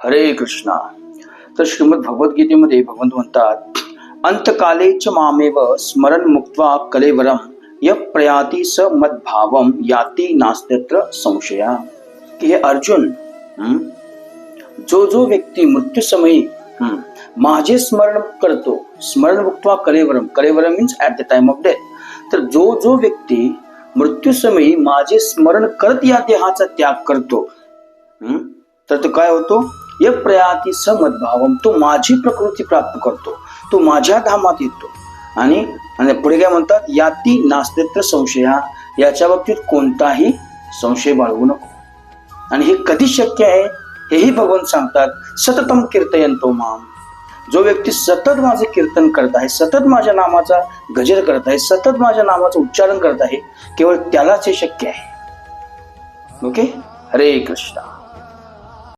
हरे कृष्णा. तर श्रीमद भगवद्गीतेमध्ये भगवंत म्हणतात अंतकालेच मामेव स्मरण मुक्त्वा कलेवरम य प्रयाती स मद्भावम याती नास्त्यत्र संशया. की हे अर्जुन जो जो व्यक्ती मृत्यूसमयी हं, माझे स्मरण करतो स्मरण मुक्त्वा कलेवरम कलेवरम means at the time of death तर जो जो व्यक्ती मृत्यूसमयी माझे स्मरण करत या देहाचा त्याग करतो तर तो काय होतो? एक प्रयाती समद्भावम तो माझी प्रकृती प्राप्त करतो तो माझ्या धामात येतो. आणि आणि पुढे काय म्हणतात? याती नास्तित्व संशया याच्या बाबतीत कोणताही संशय बाळगू नको. आणि हे कधी शक्य आहे? हेही भगवान सांगतात सततम कीर्तयंतो माम. जो व्यक्ती सतत माझे कीर्तन करत आहे सतत माझ्या नामाचा गजर करत आहे सतत माझ्या नामाचं उच्चारण करत आहे केवळ त्यालाच हे शक्य आहे. ओके? हरे कृष्णा.